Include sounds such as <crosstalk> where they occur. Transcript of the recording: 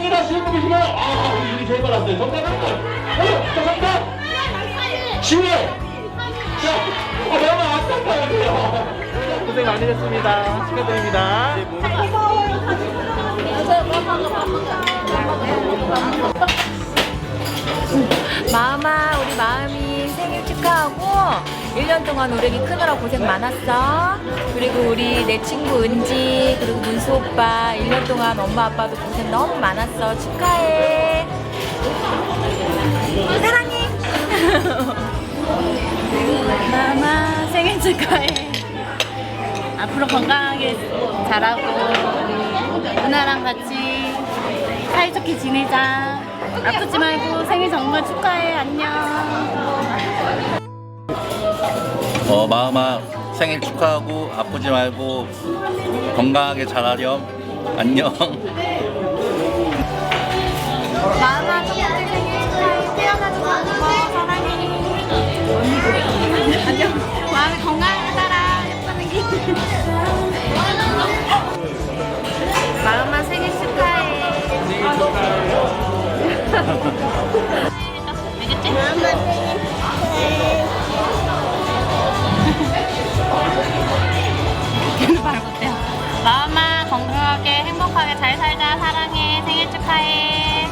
분 계신가요? 아, 우리 제일 빨랐어요. 정답은? 어, 정답! 10월! 자, 아, 너무 안타까워요. 고생 많이 했습니다. 축하드립니다. 축하하고 1년 동안 애기 크느라 고생 많았어 그리고 우리 내 친구 은지 그리고 문수 오빠 1년 동안 엄마 아빠도 고생 너무 많았어 축하해 사랑해 <laughs> 마마 생일 축하해. 앞으로 건강하게 자라고 누나랑 같이 사이좋게 지내자. 아프지 말고 생일 정말 축하해. 안녕. 어, 마음아 생일 축하하고 아프지 말고 건강하게 자라렴. 안녕. 마음아 첫 번째 생일 축하해 태어나서 고마워 사랑해 안녕. 마음이 건강하게 살아. 예쁜 기 마음아 생일 축하해 <laughs> 건강하게 행복하게 잘 살자. 사랑해. 생일 축하해.